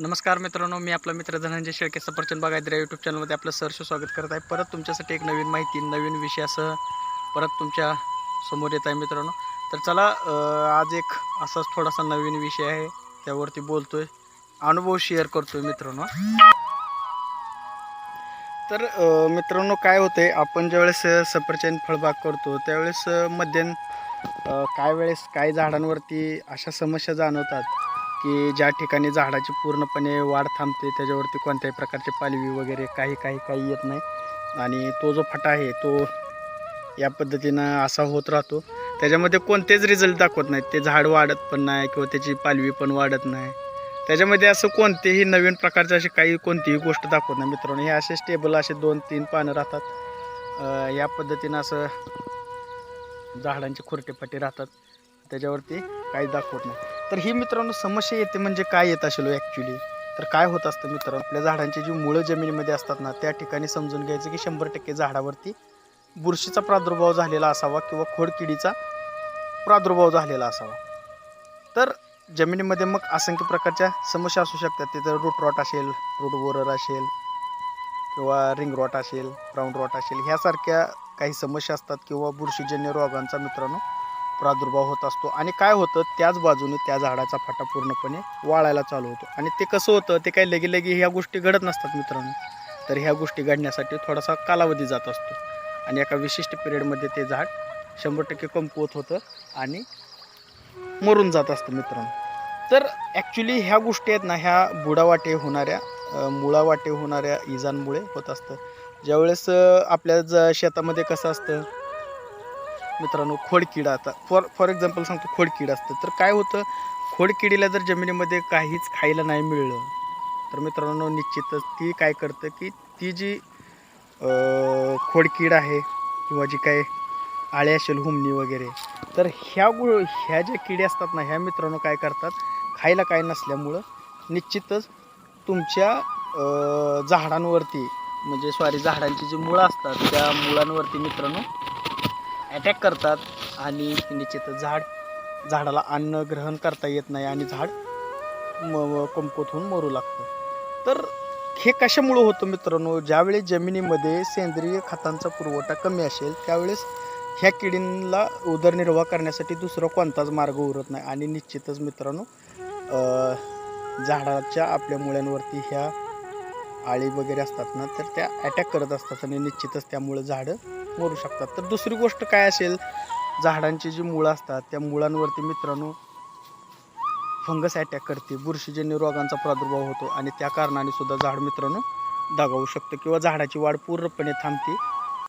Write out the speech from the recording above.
नमस्कार मित्रांनो मी आपला मित्र धनंजय शेळके सफरचंद बागायद्रा यूट्यूब चॅनलमध्ये आपलं सहर्ष स्वागत करत आहे. परत तुमच्यासाठी एक नवीन माहिती नवीन विषयासह परत तुमच्यासमोर येत आहे मित्रांनो. तर चला आज एक असाच थोडासा नवीन विषय आहे त्यावरती बोलतोय. अनुभव शेअर करतोय मित्रांनो. तर मित्रांनो काय होते आपण ज्यावेळेस सफरचंद फळबाग करतो त्यावेळेस अं, मध्यन काय वेळेस काही झाडांवरती अशा समस्या जाणवतात की ज्या ठिकाणी झाडाची पूर्णपणे वाढ थांबते त्याच्यावरती कोणत्याही प्रकारचे पालवी वगैरे काही काही काही येत नाही. आणि तो जो फटा आहे तो या पद्धतीनं असा होत राहतो. त्याच्यामध्ये कोणतेच रिझल्ट दाखवत नाहीत. ते झाड वाढत पण नाही किंवा त्याची पालवी पण वाढत नाही. त्याच्यामध्ये असं कोणतेही नवीन प्रकारचे असे काही कोणतीही गोष्ट दाखवत नाही. मित्रांनो हे असे स्टेबल असे दोन तीन पानं राहतात. या पद्धतीनं असं झाडांचे खुरटेफाटे राहतात. त्याच्यावरती काही दाखवत नाही. तर ही मित्रांनो समस्या येते म्हणजे काय येत असेल हो ॲक्च्युली तर काय होत असतं मित्रांनो? आपल्या झाडांची जी मुळं जमिनीमध्ये असतात ना त्या ठिकाणी समजून घ्यायचं की शंभर टक्के झाडावरती बुरशीचा प्रादुर्भाव झालेला असावा किंवा खोडकिडीचा प्रादुर्भाव झालेला असावा. तर जमिनीमध्ये मग असंख्य प्रकारच्या समस्या असू शकतात. तिथं रूट रॉट असेल रूट बोरर असेल किंवा रिंग रॉट असेल ब्राऊन रॉट असेल ह्यासारख्या काही समस्या असतात किंवा बुरशीजन्य रोगांचा मित्रांनो प्रादुर्भाव होत असतो. आणि काय होतं त्याच बाजूने त्या झाडाचा फाटा पूर्णपणे वाळायला चालू होतो. आणि ते कसं होतं ते काही लगे लगे ह्या गोष्टी घडत नसतात मित्रांनो. तर ह्या गोष्टी घडण्यासाठी थोडासा कालावधी जात असतो. आणि एका विशिष्ट पिरियडमध्ये ते झाड शंभर टक्के कमकुवत होतं आणि मरून जात असतं मित्रांनो. तर ॲक्च्युली ह्या गोष्टी आहेत ना ह्या बुडावाटे होणाऱ्या मुळावाटे होणाऱ्या इजांमुळे होत असतं. ज्यावेळेस आपल्या ज शेतामध्ये कसं असतं मित्रांनो खोडकीड आता. फॉर फॉर एक्झाम्पल सांगतो खोडकीड असतं. तर काय होतं खोडकिडीला जर जमिनीमध्ये काहीच खायला नाही मिळलं तर मित्रांनो निश्चितच ती काय करतं की ती जी खोडकीड आहे किंवा जी काय आळे असेल हुमणी वगैरे तर ह्या गु ह्या ज्या किडे असतात ना ह्या मित्रांनो काय करतात खायला काय नसल्यामुळं निश्चितच तुमच्या झाडांवरती म्हणजे सॉरी झाडांची जी मुळं असतात त्या मुळांवरती मित्रांनो अटॅक करतात आणि निश्चितच झाड झाडाला अन्न ग्रहण करता येत नाही आणि झाड म म- होऊन मरू लागतं. तर हे कशामुळं होतं मित्रांनो? ज्यावेळी जमिनीमध्ये सेंद्रिय खतांचा पुरवठा कमी असेल त्यावेळेस ह्या किडींना उदरनिर्वाह करण्यासाठी दुसरा कोणताच मार्ग उरत नाही. आणि निश्चितच मित्रांनो झाडाच्या आपल्या मुळ्यांवरती ह्या आळी वगैरे असतात ना तर त्या अटॅक करत असतात आणि निश्चितच त्यामुळं झाडं मरू शकतात. तर दुसरी गोष्ट काय असेल झाडांची जी मुळं असतात त्या मुळांवरती मित्रांनो फंगस अटॅक करते. बुरशीजन्य रोगांचा प्रादुर्भाव होतो आणि त्या कारणाने सुद्धा झाड मित्रांनो दगावू शकतं किंवा झाडाची वाढ पूर्णपणे थांबते.